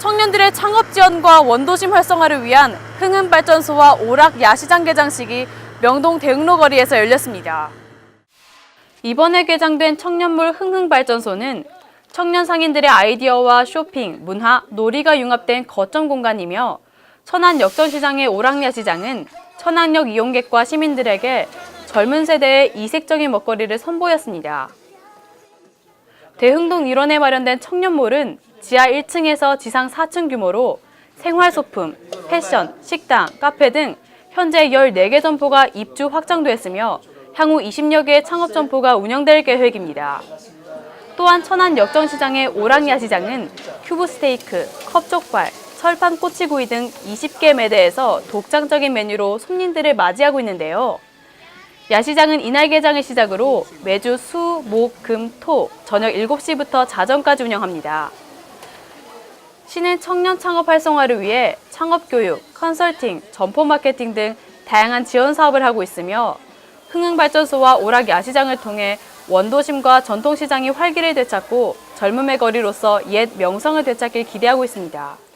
청년들의 창업 지원과 원도심 활성화를 위한 흥흥발전소와 오락 야시장 개장식이 명동 대흥로 거리에서 열렸습니다. 이번에 개장된 청년몰 흥흥발전소는 청년 상인들의 아이디어와 쇼핑, 문화, 놀이가 융합된 거점 공간이며 천안 역전시장의 오락야시장은 천안역 이용객과 시민들에게 젊은 세대의 이색적인 먹거리를 선보였습니다. 대흥동 일원에 마련된 청년몰은 지하 1층에서 지상 4층 규모로 생활소품, 패션, 식당, 카페 등 현재 14개 점포가 입주 확장됐으며 향후 20여 개의 창업 점포가 운영될 계획입니다. 또한 천안 역전시장의 오랑야시장은 큐브 스테이크, 컵족발, 철판 꼬치구이 등 20개 매대에서 독창적인 메뉴로 손님들을 맞이하고 있는데요. 야시장은 이날 개장을 시작으로 매주 수, 목, 금, 토 저녁 7시부터 자정까지 운영합니다. 시는 청년 창업 활성화를 위해 창업 교육, 컨설팅, 점포 마케팅 등 다양한 지원 사업을 하고 있으며 흥흥발전소와 오락 야시장을 통해 원도심과 전통시장이 활기를 되찾고 젊음의 거리로서 옛 명성을 되찾길 기대하고 있습니다.